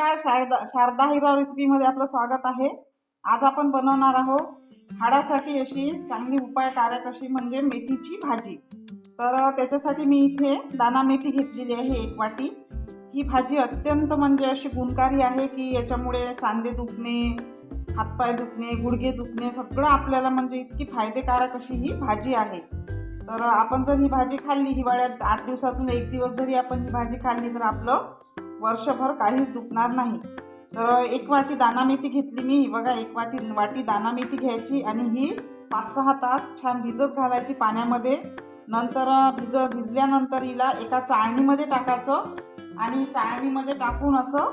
नमस्कार शारदा शारदा हिरा रेसिपीमध्ये आपलं स्वागत आहे. आज आपण बनवणार आहोत हाडासाठी अशी चांगली उपायकारक अशी म्हणजे मेथीची भाजी. तर त्याच्यासाठी मी इथे दाना मेथी घेतलेली आहे एक वाटी. ही भाजी अत्यंत म्हणजे अशी गुणकारी आहे की याच्यामुळे सांधे दुखणे हातपाय दुखणे गुडघे दुखणे सगळं आपल्याला म्हणजे इतकी फायदेकारक अशी ही भाजी आहे. तर आपण जर ही भाजी खाल्ली हिवाळ्यात आठ दिवसातून एक दिवस जरी आपण ही भाजी खाल्ली तर आपलं वर्षभर काहीच दुखणार नाही. तर एक वाटी दाणा मेथी घेतली मी. बघा एक वाटी वाटी दाणा मेथी घ्यायची आणि ही पाच सहा तास छान भिजत घालायची पाण्यामध्ये. नंतर भिज भिजल्यानंतर हिला एका चाळणीमध्ये टाकायचं आणि चाळणीमध्ये टाकून असं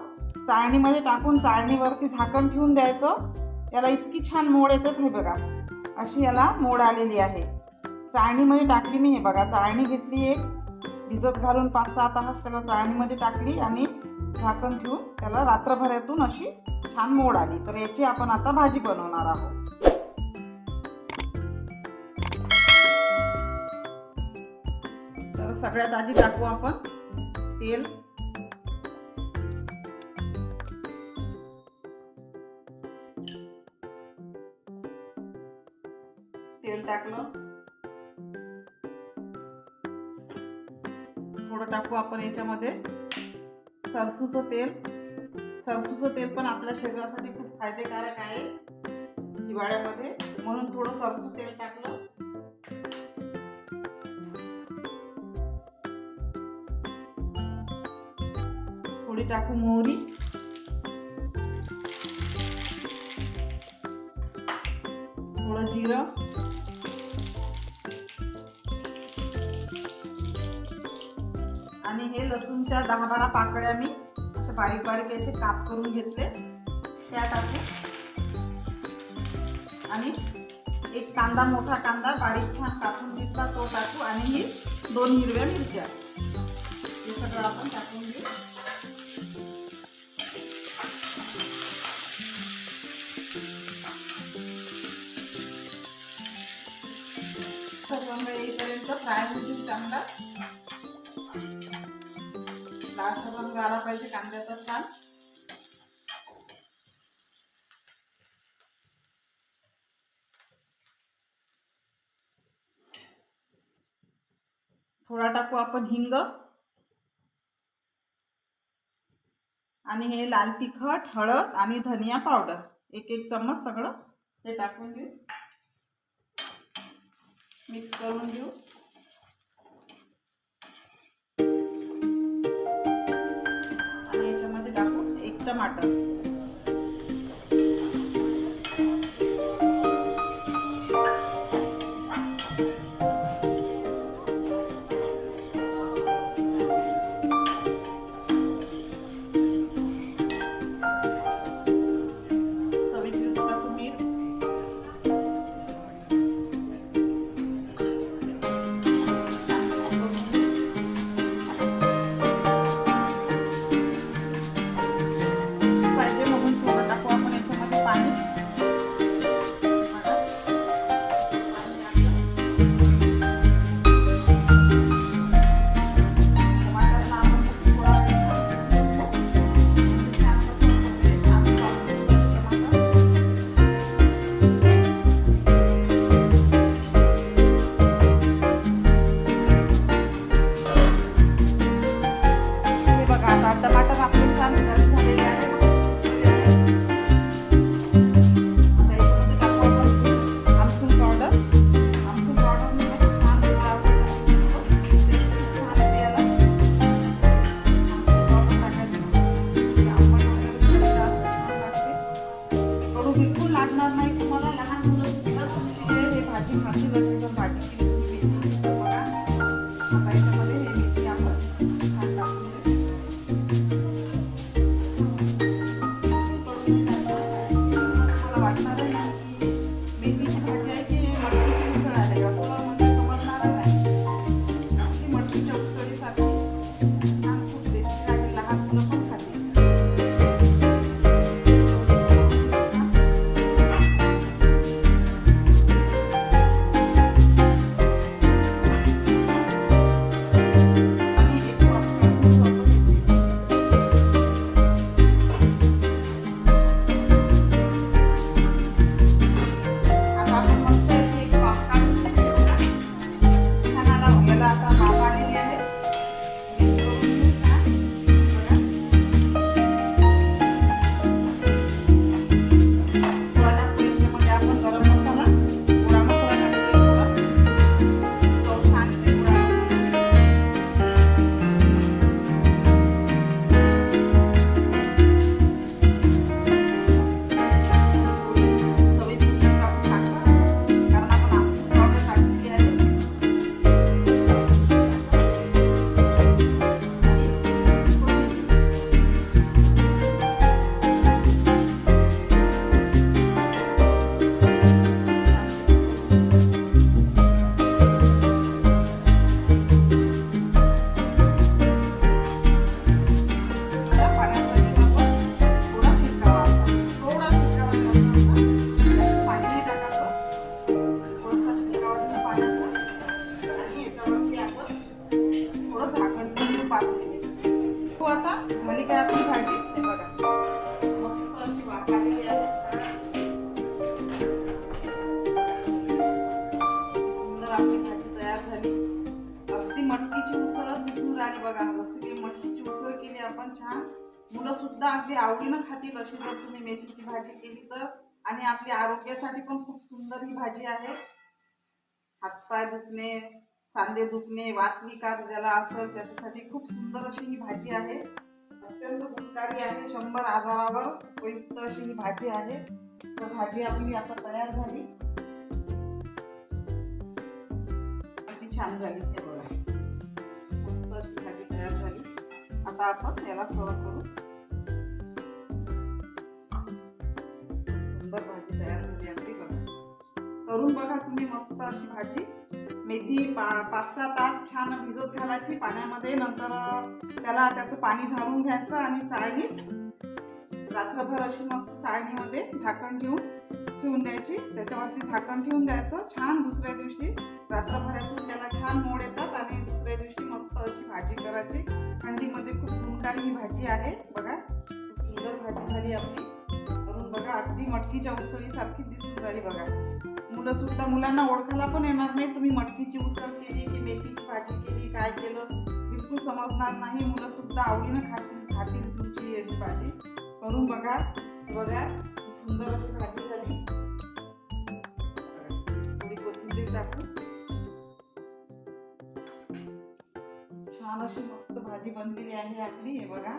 चाळणीमध्ये टाकून चाळणीवरती झाकण ठेवून द्यायचं. याला इतकी छान मोड येते हे बघा. अशी याला मोड आलेली आहे. चाळणीमध्ये टाकली मी हे बघा. चाळणी घेतली एक. भिजत घालून पाच सहा तास त्याला चाळणीमध्ये टाकली आणि झाकण ठेवून त्याला रात्रभरातून अशी छान मोड आली. तर याची आपण आता भाजी बनवणार आहोत. तर सगळ्यात आधी टाकू आपण तेल. तेल टाकलं. थोडं टाकू आपण याच्यामध्ये. सरसूचं तेल. सरसूचं तेल पण आपल्या शरीरासाठी खूप फायदेकारक आहे हिवाळ्यामध्ये. म्हणून थोडं सरसू तेल टाकलं. थोडी टाकू मोहरी. थोडं जिरं. आणि हे लसूणच्या दहा बारा पाकळ्या मी असे बारीक बारीक याचे काप करून घेतले. त्या टाकू आणि एक कांदा मोठा कांदा बारीक छान कापून घेतला तो टाकू आणि ही दोन हिरव्या मिरच्या. हे सगळं आपण टाकून घेऊ. सर्व येईपर्यंत फ्राय होतील चांगला लास्ट आला पाहिजे कांद्याचा छान. थोडा टाकू आपण हिंग. आणि हे लाल तिखट हळद आणि धनिया पावडर. एक एक चम्मच सगळं हे टाकून घेऊ मिक्स करून घेऊ टाकू বার্তা बघा जसं की मच्छीची उसळ केली आपण छान. मुलं सुद्धा अगदी आवडीनं खातील अशी जर तुम्ही मेथीची भाजी केली तर. आणि आपली आरोग्यासाठी पण खूप सुंदर ही भाजी आहे. हातपाय दुखणे सांधे दुखणे वातविकार ज्याला असं त्याच्यासाठी खूप सुंदर अशी ही भाजी आहे. अत्यंत गुणकारी आहे शंभर आजारावर उपयुक्त अशी ही भाजी आहे. तर भाजी आपली आता तयार झाली. अगदी छान झाली आता आपण याला सर्व करू. सुंदर भाजी तयार झाली आपली बघा. करून बघा तुम्ही मस्त अशी भाजी. मेथी पा पाच सहा तास छान भिजत घालायची पाण्यामध्ये. नंतर त्याला त्याचं पाणी झाडून घ्यायचं आणि चाळणीत रात्रभर अशी मस्त चाळणीमध्ये झाकण घेऊन ठेवून द्यायची. त्याच्यावरती झाकण ठेवून द्यायचं. छान दुसऱ्या दिवशी रात्रभरातून त्याला छान मोड येतात आणि दुसऱ्या दिवशी मस्त अशी भाजी करायची. थंडीमध्ये खूप गुणकारी ही भाजी आहे. बघा सुंदर भाजी झाली आपली. करून बघा अगदी मटकीच्या उसळीसारखी दिसून राहिली बघा. मुलं सुद्धा मुलांना ओळखायला पण येणार नाही. तुम्ही मटकीची उसळ केली की मेथीची भाजी केली काय केलं? बिलकुल समजणार नाही. मुलं सुद्धा आवडीनं खातील खातील तुमची याची भाजी. करून बघा. बघा सुंदर अशी भाजी झाली. थोडी कोथिंबीर टाकू छान अशी मस्त भाजी बनलेली आहे आपली हे बघा.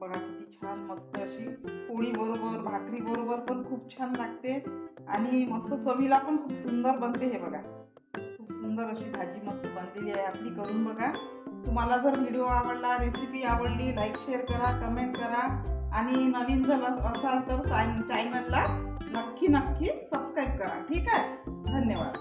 बघा किती छान मस्त अशी पोळी बरोबर भाकरी बरोबर पण खूप छान लागते. आणि मस्त चवीला पण खूप सुंदर बनते हे बघा. खूप सुंदर अशी भाजी मस्त बनलेली आहे आपली करून बघा. तुम्हाला जर व्हिडिओ आवडला रेसिपी आवडली लाईक शेअर करा कमेंट करा. आणि नवीन जर असाल तर चॅनलला नक्की नक्की सबस्क्राईब करा. ठीक आहे? धन्यवाद.